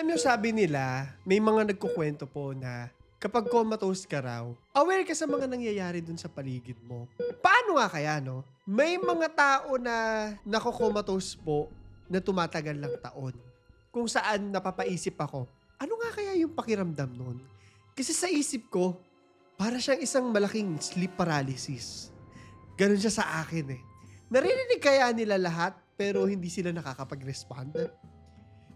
Alam niyo, sabi nila, may mga nagkukwento po na kapag comatose ka raw, aware ka sa mga nangyayari dun sa paligid mo. Paano nga kaya, no? May mga tao na nakokomatose po na tumatagal lang taon. Kung saan napapaisip ako, ano nga kaya yung pakiramdam nun? Kasi sa isip ko, para siyang isang malaking sleep paralysis. Ganon siya sa akin eh. Naririnig kaya nila lahat pero hindi sila nakakapag-respond?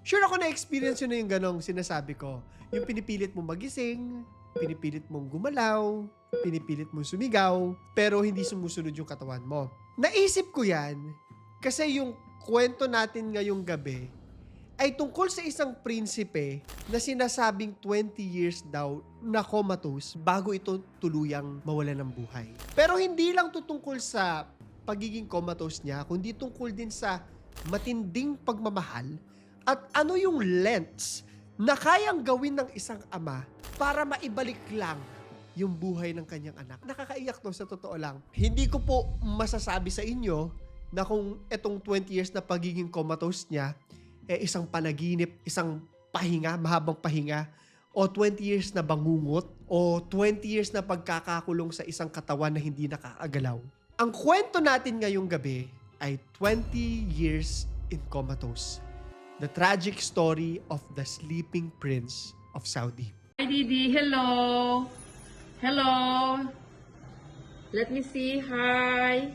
Sure ako na-experience yun na yung ganong sinasabi ko. Yung pinipilit mong magising, pinipilit mong gumalaw, pinipilit mong sumigaw, pero hindi sumusunod yung katawan mo. Naisip ko yan kasi yung kwento natin ngayong gabi ay tungkol sa isang prinsipe na sinasabing 20 years daw na comatose bago ito tuluyang mawala ng buhay. Pero hindi lang to tungkol sa pagiging comatose niya, kundi tungkol din sa matinding pagmamahal at ano yung lengths na kayang gawin ng isang ama para maibalik lang yung buhay ng kanyang anak. Nakakaiyak to sa totoo lang. Hindi ko po masasabi sa inyo na kung etong 20 years na pagiging comatose niya, eh isang panaginip, isang pahinga, mahabang pahinga, o 20 years na bangungot, o 20 years na pagkakakulong sa isang katawan na hindi nakakagalaw. Ang kwento natin ngayong gabi ay 20 years in comatose. The tragic story of the sleeping prince of Saudi. Hi, Didi. Hello. Hello. Let me see. Hi.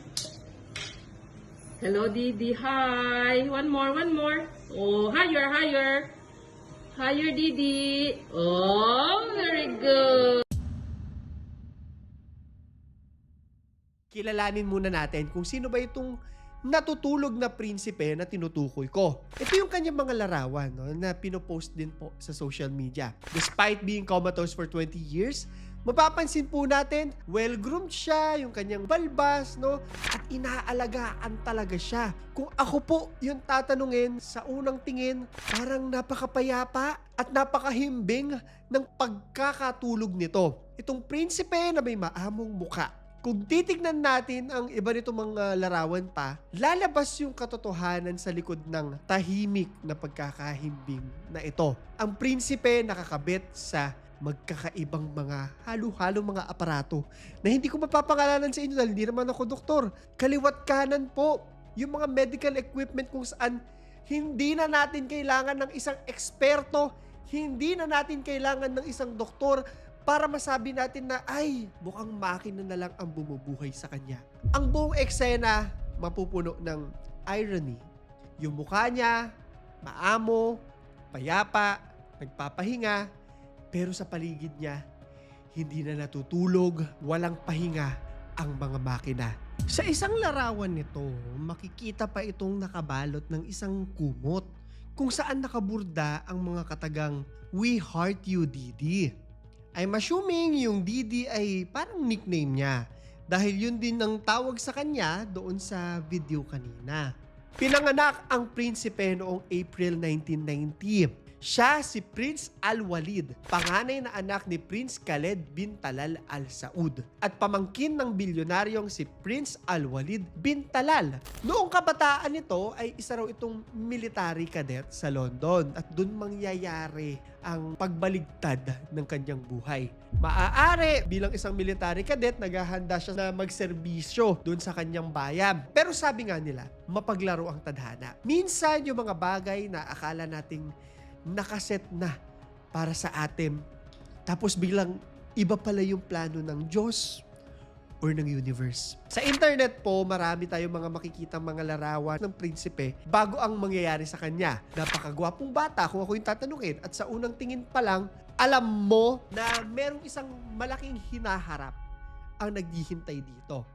Hello, Didi. Hi. One more, one more. Oh, higher, higher. Higher, Didi. Oh, very good. kilalanin muna natin kung sino ba itong natutulog na prinsipe na tinutukoy ko. Ito yung kanyang mga larawan no, na pinopost din po sa social media. Despite being comatose for 20 years, mapapansin po natin, well-groomed siya, yung kanyang balbas, no? At inaalagaan talaga siya. Kung ako po yung tatanungin sa unang tingin, parang napakapayapa at napakahimbing ng pagkakatulog nito. Itong prinsipe na may maamong muka kung titignan natin ang iba nitong mga larawan pa, lalabas yung katotohanan sa likod ng tahimik na pagkakahimbing na ito. Ang prinsipe nakakabit sa magkakaibang mga halo-halo mga aparato na hindi ko mapapangalanan sa inyo dahil hindi naman ako doktor. Kaliwat kanan po, yung mga medical equipment kung saan hindi na natin kailangan ng isang eksperto, hindi na natin kailangan ng isang doktor para masabi natin na ay, mukhang makina na lang ang bumubuhay sa kanya. Ang buong eksena mapupuno ng irony. Yung mukha niya, maamo, payapa, nagpapahinga, pero sa paligid niya, hindi na natutulog, walang pahinga ang mga makina. Sa isang larawan nito, makikita pa itong nakabalot ng isang kumot kung saan nakaburda ang mga katagang We Heart You Didi. I'm assuming yung Didi ay parang nickname niya dahil yun din ang tawag sa kanya doon sa video kanina. Pinanganak ang prinsipe noong April 1990. Siya si Prince Al-Walid, panganay na anak ni Prince Khaled bin Talal Al Saud at pamangkin ng bilyonaryong si Prince Al-Walid bin Talal. Noong kabataan nito ay isa raw itong military cadet sa London at doon mangyayari ang pagbaligtad ng kanyang buhay. Maaari bilang isang military cadet naghahanda siya na magserbisyo doon sa kanyang bayan. Pero sabi nga nila, mapaglaro ang tadhana. Minsan yung mga bagay na akala nating nakaset na para sa atin. Tapos biglang iba pala yung plano ng Diyos or ng universe. Sa internet po, marami tayong mga makikita mga larawan ng prinsipe bago ang mangyayari sa kanya. Napakagwapong bata kung ako yung tatanungin at sa unang tingin pa lang, alam mo na merong isang malaking hinaharap ang naghihintay dito.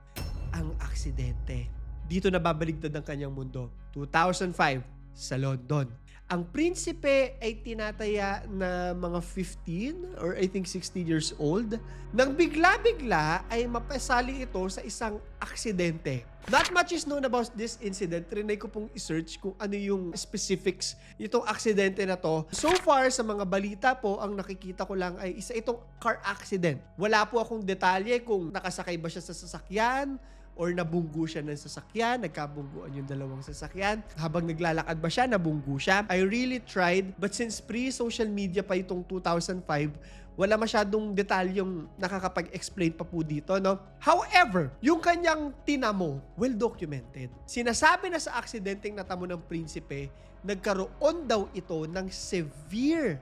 Ang aksidente. Dito nababaligtad ang kanyang mundo. 2005 sa London. Ang prinsipe ay tinataya na mga 15 or I think 16 years old. Nang bigla-bigla ay mapasali ito sa isang aksidente. Not much is known about this incident. Trinay ko pong isearch kung ano yung specifics itong aksidente na to. So far, sa mga balita po, ang nakikita ko lang ay isa itong car accident. Wala po akong detalye kung nakasakay ba siya sa sasakyan or nabunggo siya ng sasakyan, nagkabungguan yung dalawang sasakyan. Habang naglalakad ba siya, nabunggo siya. I really tried, but since pre-social media pa itong 2005, wala masyadong detalyong nakakapag-explain pa po dito, no? However, yung kanyang tinamo, well documented. Sinasabi na sa aksidenteng natamo ng prinsipe, nagkaroon daw ito ng severe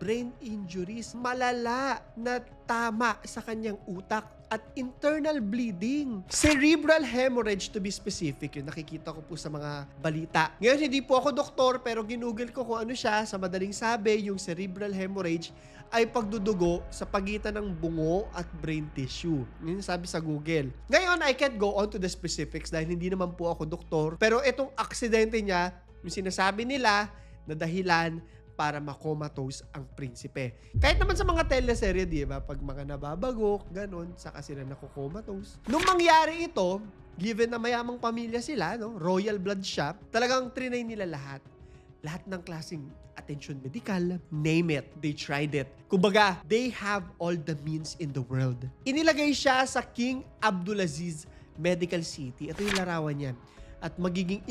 brain injuries, malala na tama sa kanyang utak at internal bleeding. Cerebral hemorrhage to be specific. Yun nakikita ko po sa mga balita. Ngayon, hindi po ako doktor pero ginugol ko kung ano siya. Sa madaling sabi, yung cerebral hemorrhage ay pagdudugo sa pagitan ng bungo at brain tissue. Yun sabi sa Google. Ngayon, I can't go on to the specifics dahil hindi naman po ako doktor. Pero itong aksidente niya, yung sinasabi nila na dahilan para makomatose ang prinsipe. Kahit naman sa mga teleserye, di ba? Pag mga nababagok, ganun, saka sila nakokomatose. Nung mangyari ito, given na mayamang pamilya sila, no? royal blood shop, talagang trinay nila lahat. Lahat ng klaseng attention medical, name it, they tried it. Kumbaga, they have all the means in the world. Inilagay siya sa King Abdulaziz Medical City. Ito yung larawan niyan. At magiging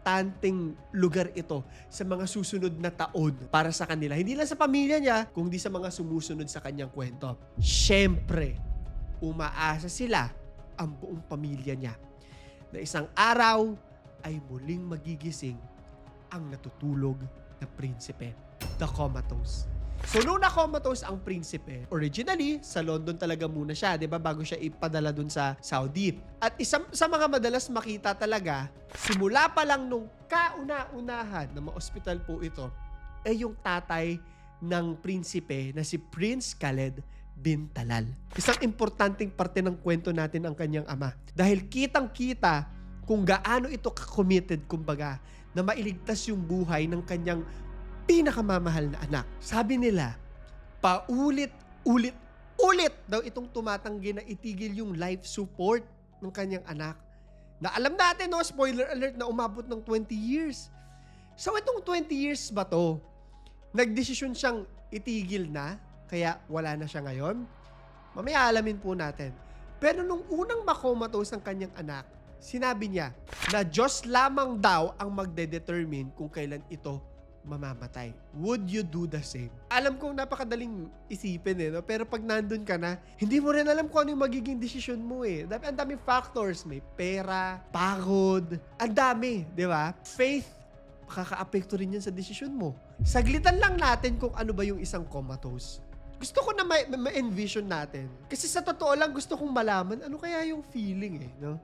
importanteng lugar ito sa mga susunod na taon para sa kanila. Hindi lang sa pamilya niya, kundi sa mga sumusunod sa kanyang kwento. Siyempre, umaasa sila ang buong pamilya niya na isang araw ay muling magigising ang natutulog na prinsipe, the comatose. So, nung na-comatose ang prinsipe, originally, sa London talaga muna siya, di ba, bago siya ipadala dun sa Saudi. At isang sa mga madalas makita talaga, simula pa lang nung kauna-unahan na ma-hospital po ito, ay yung tatay ng prinsipe na si Prince Khaled bin Talal. Isang importanteng parte ng kwento natin ang kanyang ama. Dahil kitang-kita kung gaano ito ka-committed, kumbaga, na mailigtas yung buhay ng kanyang pinakamamahal na anak. Sabi nila, paulit, ulit, ulit daw itong tumatanggi na itigil yung life support ng kanyang anak. Na alam natin, no, spoiler alert, na umabot ng 20 years. So itong 20 years ba to, nagdesisyon siyang itigil na, kaya wala na siya ngayon? Mamaya alamin po natin. Pero nung unang makomatose ang kanyang anak, sinabi niya na Diyos lamang daw ang magde-determine kung kailan ito mamamatay. Would you do the same? Alam kong napakadaling isipin eh, no? pero pag nandun ka na, hindi mo rin alam kung ano yung magiging desisyon mo eh. Ang daming factors. May pera, pagod, ang dami, di ba? Faith, makaka-apekto rin yan sa desisyon mo. Saglitan lang natin kung ano ba yung isang comatose. Gusto ko na ma- ma- ma-envision natin. Kasi sa totoo lang, gusto kong malaman ano kaya yung feeling eh, no?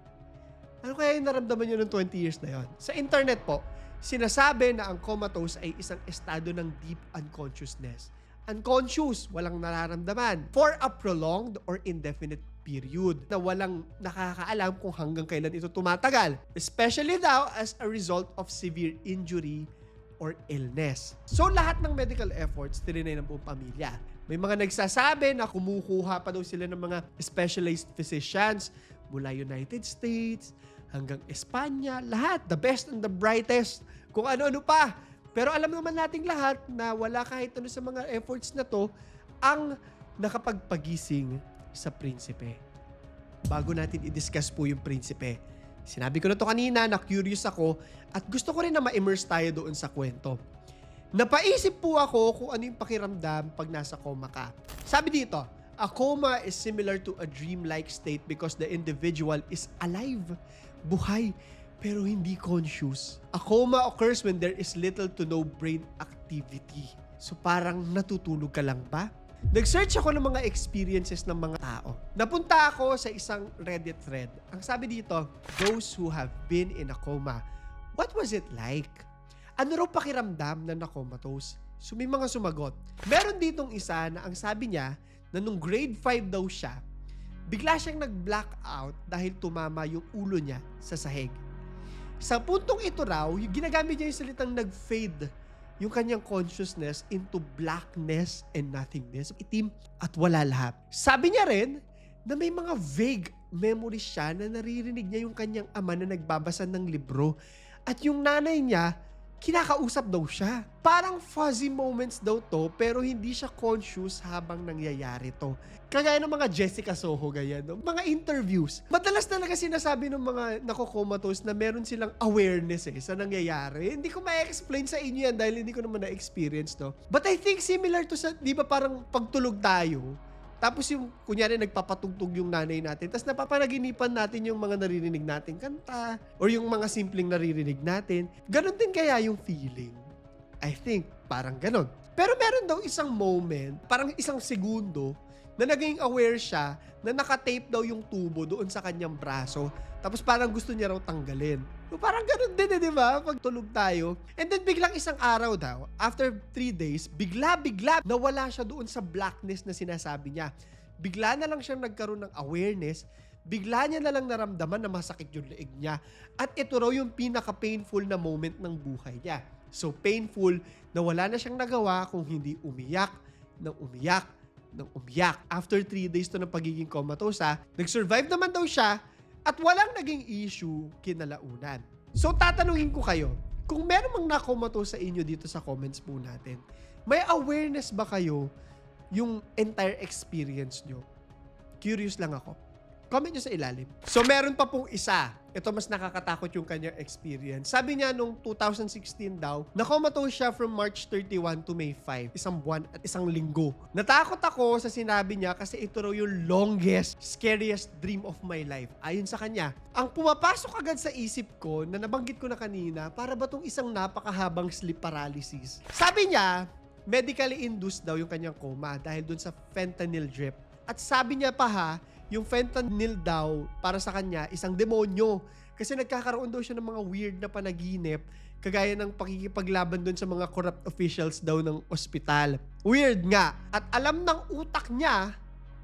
Ano kaya yung naramdaman nyo ng 20 years na yon? Sa internet po, sinasabi na ang comatose ay isang estado ng deep unconsciousness. Unconscious, walang nararamdaman. For a prolonged or indefinite period na walang nakakaalam kung hanggang kailan ito tumatagal. Especially daw as a result of severe injury or illness. So lahat ng medical efforts tininay ng buong pamilya. May mga nagsasabi na kumukuha pa daw sila ng mga specialized physicians mula United States hanggang Espanya, lahat, the best and the brightest, kung ano-ano pa. Pero alam naman nating lahat na wala kahit ano sa mga efforts na to ang nakapagpagising sa prinsipe. Bago natin i-discuss po yung prinsipe, sinabi ko na to kanina na curious ako at gusto ko rin na ma-immerse tayo doon sa kwento. Napaisip po ako kung ano yung pakiramdam pag nasa coma ka. Sabi dito, a coma is similar to a dreamlike state because the individual is alive, buhay, pero hindi conscious. A coma occurs when there is little to no brain activity. So parang natutulog ka lang ba? Nag-search ako ng mga experiences ng mga tao. Napunta ako sa isang Reddit thread. Ang sabi dito, those who have been in a coma, what was it like? Ano raw pakiramdam na nakomatose? So may mga sumagot. Meron ditong isa na ang sabi niya na nung grade 5 daw siya, bigla siyang nag-blackout dahil tumama yung ulo niya sa sahig. Sa puntong ito raw, yung ginagamit niya yung salitang nag-fade yung kanyang consciousness into blackness and nothingness, itim at wala lahat. Sabi niya rin na may mga vague memories siya na naririnig niya yung kanyang ama na nagbabasa ng libro at yung nanay niya kinakausap daw siya. Parang fuzzy moments daw to, pero hindi siya conscious habang nangyayari to. Kagaya ng mga Jessica Soho, ganyan, no? mga interviews. Madalas talaga sinasabi ng mga nakokomatose na meron silang awareness eh, sa nangyayari. Hindi ko ma-explain sa inyo yan dahil hindi ko naman na-experience, no? But I think similar to sa, di ba parang pagtulog tayo, tapos yung, kunyari, nagpapatugtog yung nanay natin. Tapos napapanaginipan natin yung mga naririnig natin kanta or yung mga simpleng naririnig natin. Ganon din kaya yung feeling. I think, parang ganon. Pero meron daw isang moment, parang isang segundo, na naging aware siya na nakatape daw yung tubo doon sa kanyang braso. Tapos parang gusto niya raw tanggalin. So, parang ganun din eh, di ba? Pag tulog tayo. And then biglang isang araw daw, after three days, bigla-bigla nawala siya doon sa blackness na sinasabi niya. Bigla na lang siyang nagkaroon ng awareness, bigla niya na lang naramdaman na masakit yung leeg niya. At ito raw yung pinaka-painful na moment ng buhay niya. So painful na wala na siyang nagawa kung hindi umiyak, nang umiyak, nang umiyak. After three days to ng pagiging comatose, ha, nag-survive naman daw siya at walang naging issue kinalaunan. So tatanungin ko kayo, kung meron mang nakomatose sa inyo dito sa comments po natin, may awareness ba kayo yung entire experience nyo? Curious lang ako. Comment nyo sa ilalim. So, meron pa pong isa. Ito mas nakakatakot yung kanyang experience. Sabi niya nung 2016 daw, nakomatose siya from March 31 to May 5. Isang buwan at isang linggo. Natakot ako sa sinabi niya kasi ito raw yung longest, scariest dream of my life. Ayon sa kanya. Ang pumapasok agad sa isip ko na nabanggit ko na kanina, para ba tong isang napakahabang sleep paralysis? Sabi niya, medically induced daw yung kanyang coma dahil dun sa fentanyl drip. At sabi niya pa ha, yung fentanyl daw para sa kanya isang demonyo. Kasi nagkakaroon daw siya ng mga weird na panaginip kagaya ng pakikipaglaban doon sa mga corrupt officials daw ng ospital. Weird nga. At alam ng utak niya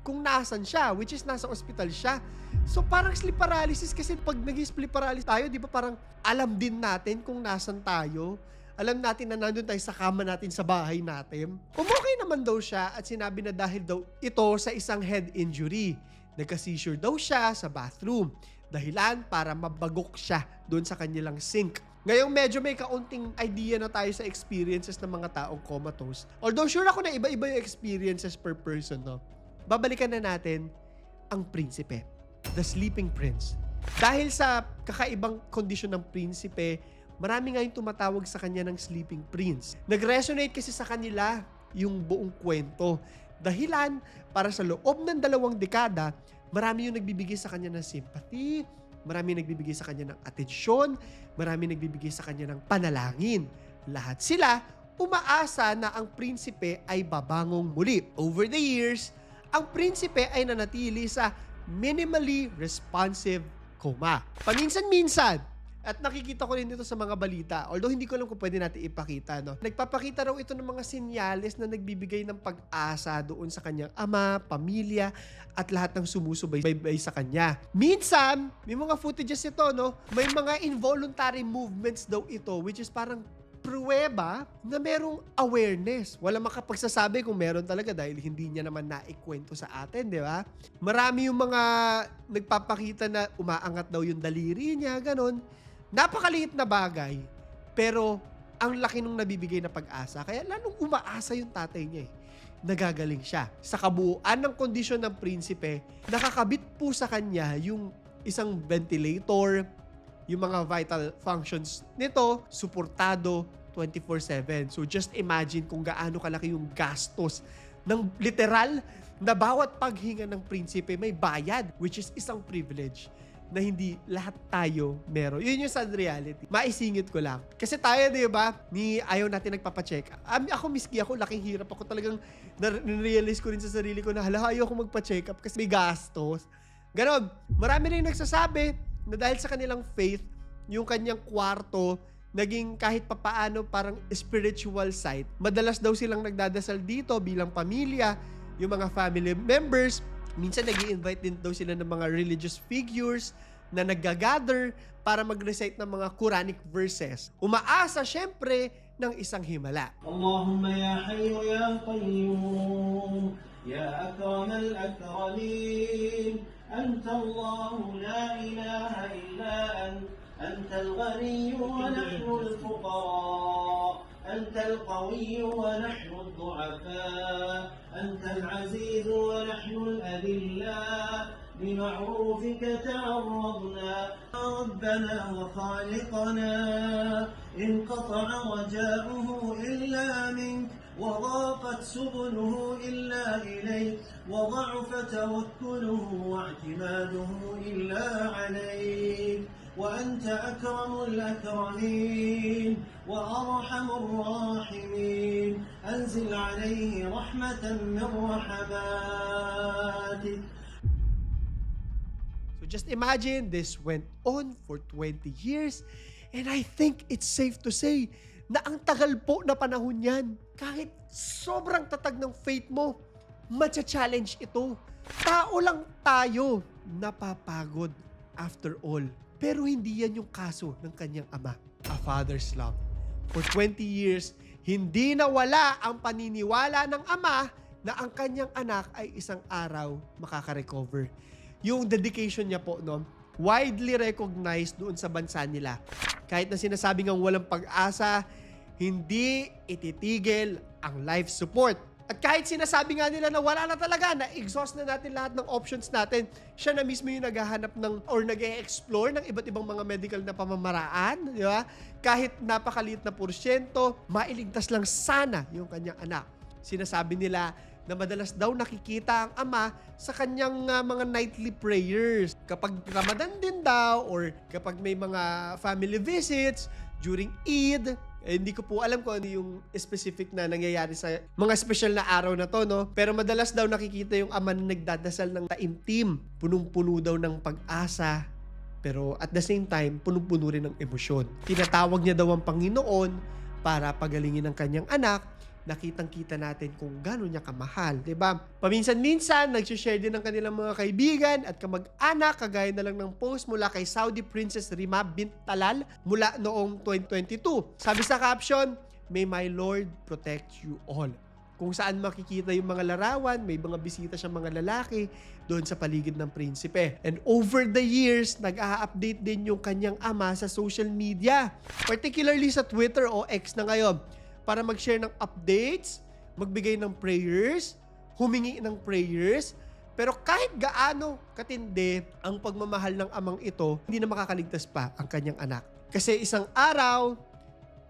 kung nasan siya, which is nasa ospital siya. So parang sleep paralysis kasi pag naging sleep paralysis tayo, di ba parang alam din natin kung nasan tayo. Alam natin na nandun tayo sa kama natin sa bahay natin. Umukay naman daw siya at sinabi na dahil daw ito sa isang head injury. Nagka-seizure daw siya sa bathroom. Dahilan para mabagok siya doon sa kanilang sink. Ngayong medyo may kaunting idea na tayo sa experiences ng mga taong comatose. Although sure ako na iba-iba yung experiences per person, no? Babalikan na natin ang prinsipe. The Sleeping Prince. Dahil sa kakaibang kondisyon ng prinsipe, marami nga yung tumatawag sa kanya ng Sleeping Prince. Nag-resonate kasi sa kanila yung buong kwento. Dahilan, para sa loob ng dalawang dekada, marami yung nagbibigay sa kanya ng sympathy, marami nagbibigay sa kanya ng atensyon, marami nagbibigay sa kanya ng panalangin. Lahat sila umaasa na ang prinsipe ay babangong muli. Over the years, ang prinsipe ay nanatili sa minimally responsive coma. Paminsan-minsan, at nakikita ko rin dito sa mga balita, although hindi ko alam kung pwede natin ipakita, no? Nagpapakita raw ito ng mga senyales na nagbibigay ng pag-asa doon sa kanyang ama, pamilya, at lahat ng sumusubaybay sa kanya. Minsan, may mga footages ito, no? May mga involuntary movements daw ito, which is parang pruweba na merong awareness. Wala makapagsasabi kung meron talaga dahil hindi niya naman naikwento sa atin, di ba? Marami yung mga nagpapakita na umaangat daw yung daliri niya, ganon. Napakaliit na bagay, pero ang laki nung nabibigay na pag-asa. Kaya lalong umaasa yung tatay niya eh. Nagagaling siya. Sa kabuuan ng kondisyon ng prinsipe, nakakabit po sa kanya yung isang ventilator, yung mga vital functions nito, suportado 24-7. So just imagine kung gaano kalaki yung gastos ng literal na bawat paghinga ng prinsipe may bayad, which is isang privilege na hindi lahat tayo meron. Yun yung sad reality. Maisingit ko lang. Kasi tayo, di ba, ni ayaw natin nagpapacheck. Um, ako miski ako, laking hirap ako talagang na-realize ko rin sa sarili ko na hala, ayaw ko magpa-check up kasi may gastos. Ganon. Marami rin nagsasabi na dahil sa kanilang faith, yung kanyang kwarto, naging kahit papaano parang spiritual site. Madalas daw silang nagdadasal dito bilang pamilya, yung mga family members. Minsan nag invite din daw sila ng mga religious figures na nag-gather para mag-recite ng mga Quranic verses. Umaasa syempre ng isang himala. Allahumma ya hayyu ya qayyum ya akram al-akramin anta Allah la ilaha illa anta anta al-ghani wa nahnu al-fuqara أنت القوي ونحن الضعفاء. أنت العزيز ونحن الأذلاء. بمعروفك تعرضنا ربنا وخالقنا. انقطع رجاؤه إلا منك وضاقت سبله إلا إليك وضعف توكله واعتماده إلا عليك. وأنت أكرم الأكرمين وأرحم الراحمين أنزل عليه رحمة من رحماتك So just imagine this went on for 20 years and I think it's safe to say na ang tagal po na panahon yan. Kahit sobrang tatag ng faith mo, matcha-challenge ito. Tao lang tayo napapagod after all. Pero hindi yan yung kaso ng kanyang ama, a father's love. For 20 years, hindi nawala ang paniniwala ng ama na ang kanyang anak ay isang araw makaka-recover yung dedication niya po, no, widely recognized doon sa bansa nila. Kahit na sinasabi ng walang pag-asa, hindi ititigil ang life support. At kahit sinasabi nga nila na wala na talaga, na exhaust na natin lahat ng options natin, siya na mismo yung naghahanap ng or nag explore ng iba't ibang mga medical na pamamaraan, di ba? Kahit napakaliit na porsyento, mailigtas lang sana yung kanyang anak. Sinasabi nila na madalas daw nakikita ang ama sa kanyang uh, mga nightly prayers. Kapag Ramadan din daw or kapag may mga family visits during Eid, eh, hindi ko po alam kung ano yung specific na nangyayari sa mga special na araw na to, no? Pero madalas daw nakikita yung ama na nagdadasal ng taimtim. Punong-puno daw ng pag-asa. Pero at the same time, punong-puno rin ng emosyon. Tinatawag niya daw ang Panginoon para pagalingin ang kanyang anak nakitang-kita natin kung gano'n niya kamahal, 'di ba? Paminsan-minsan nagsi-share din ng kanilang mga kaibigan at kamag-anak kagaya na lang ng post mula kay Saudi Princess Rima bint Talal mula noong 2022. Sabi sa caption, May my Lord protect you all. Kung saan makikita yung mga larawan, may mga bisita siyang mga lalaki doon sa paligid ng prinsipe. And over the years, nag-a-update din yung kanyang ama sa social media. Particularly sa Twitter o X na ngayon para mag-share ng updates, magbigay ng prayers, humingi ng prayers. Pero kahit gaano katindi ang pagmamahal ng amang ito, hindi na makakaligtas pa ang kanyang anak. Kasi isang araw,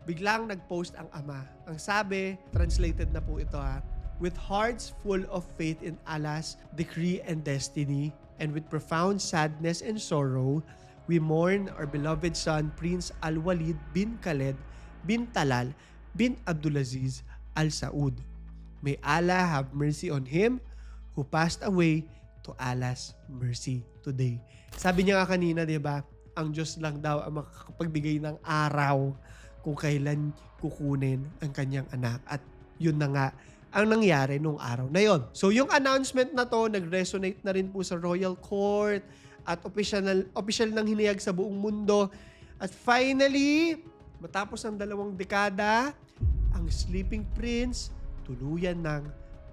biglang nag-post ang ama. Ang sabi, translated na po ito ha, with hearts full of faith in Allah's decree and destiny, and with profound sadness and sorrow, we mourn our beloved son, Prince Al-Walid bin Khaled bin Talal bin Abdulaziz Al Saud. May Allah have mercy on him who passed away to Allah's mercy today. Sabi niya nga kanina, 'di ba? Ang Diyos lang daw ang makakapagbigay ng araw kung kailan kukunin ang kanyang anak. At yun na nga ang nangyari nung araw na yon. So yung announcement na to nag-resonate na rin po sa Royal Court at official official nang hinayag sa buong mundo. At finally, matapos ang dalawang dekada, ang Sleeping Prince tuluyan ng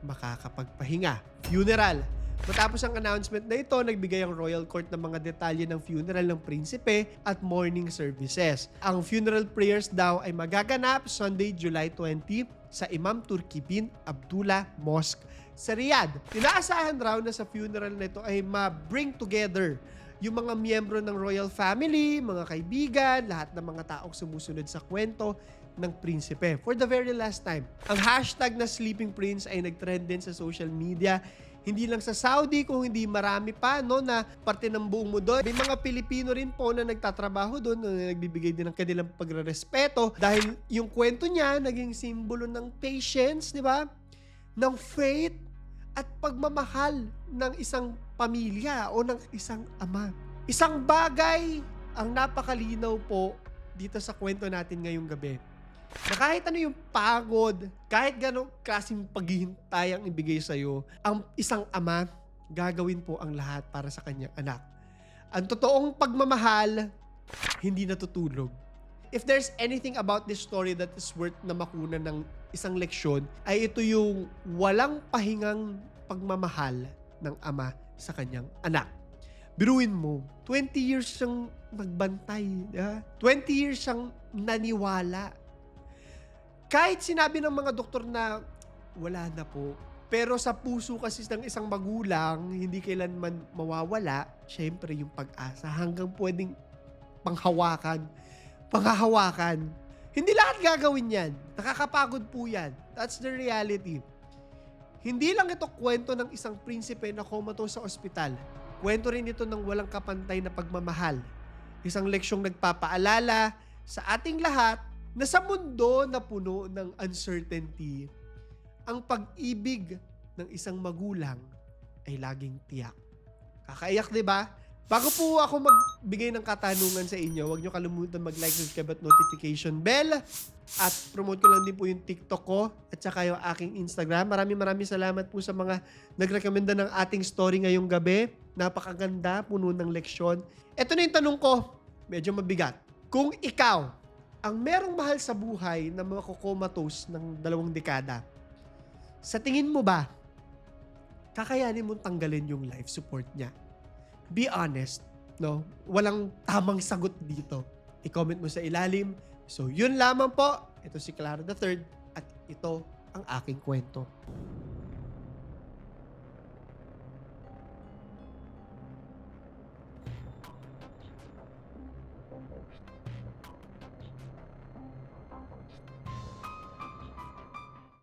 makakapagpahinga. Funeral. Matapos ang announcement na ito, nagbigay ang Royal Court ng mga detalye ng funeral ng prinsipe at morning services. Ang funeral prayers daw ay magaganap Sunday, July 20 sa Imam Turki bin Abdullah Mosque sa Riyadh. Inaasahan raw na sa funeral na ito ay ma-bring together yung mga miyembro ng royal family, mga kaibigan, lahat ng mga taong sumusunod sa kwento ng prinsipe. For the very last time, ang hashtag na Sleeping Prince ay nagtrend din sa social media. Hindi lang sa Saudi, kung hindi marami pa no, na parte ng buong mundo. May mga Pilipino rin po na nagtatrabaho doon, na nagbibigay din ng kanilang pagrespeto dahil yung kwento niya naging simbolo ng patience, di ba? Ng faith at pagmamahal ng isang pamilya o ng isang ama. Isang bagay ang napakalinaw po dito sa kwento natin ngayong gabi. Na kahit ano yung pagod, kahit gano'ng klaseng paghihintay ang ibigay sa'yo, ang isang ama, gagawin po ang lahat para sa kanyang anak. Ang totoong pagmamahal, hindi natutulog. If there's anything about this story that is worth na makunan ng isang leksyon, ay ito yung walang pahingang pagmamahal ng ama sa kanyang anak. Biruin mo, 20 years siyang nagbantay. ah. 20 years siyang naniwala. Kahit sinabi ng mga doktor na wala na po, pero sa puso kasi ng isang magulang, hindi kailanman mawawala, syempre yung pag-asa hanggang pwedeng panghawakan, panghahawakan. Hindi lahat gagawin yan. Nakakapagod po yan. That's the reality. Hindi lang ito kwento ng isang prinsipe na comatose sa ospital. Kwento rin ito ng walang kapantay na pagmamahal. Isang leksyong nagpapaalala sa ating lahat na sa mundo na puno ng uncertainty, ang pag-ibig ng isang magulang ay laging tiyak. Kakaiyak, di ba? Bago po ako magbigay ng katanungan sa inyo, huwag nyo kalimutan mag-like, subscribe at notification bell. At promote ko lang din po yung TikTok ko at saka yung aking Instagram. Maraming maraming salamat po sa mga nagrekomenda ng ating story ngayong gabi. Napakaganda, puno ng leksyon. Ito na yung tanong ko, medyo mabigat. Kung ikaw, ang merong mahal sa buhay na makukomatose ng dalawang dekada, sa tingin mo ba, kakayanin mong tanggalin yung life support niya? Be honest, no? Walang tamang sagot dito. I-comment mo sa ilalim. So, yun lamang po. Ito si Clara the Third at ito ang aking kwento.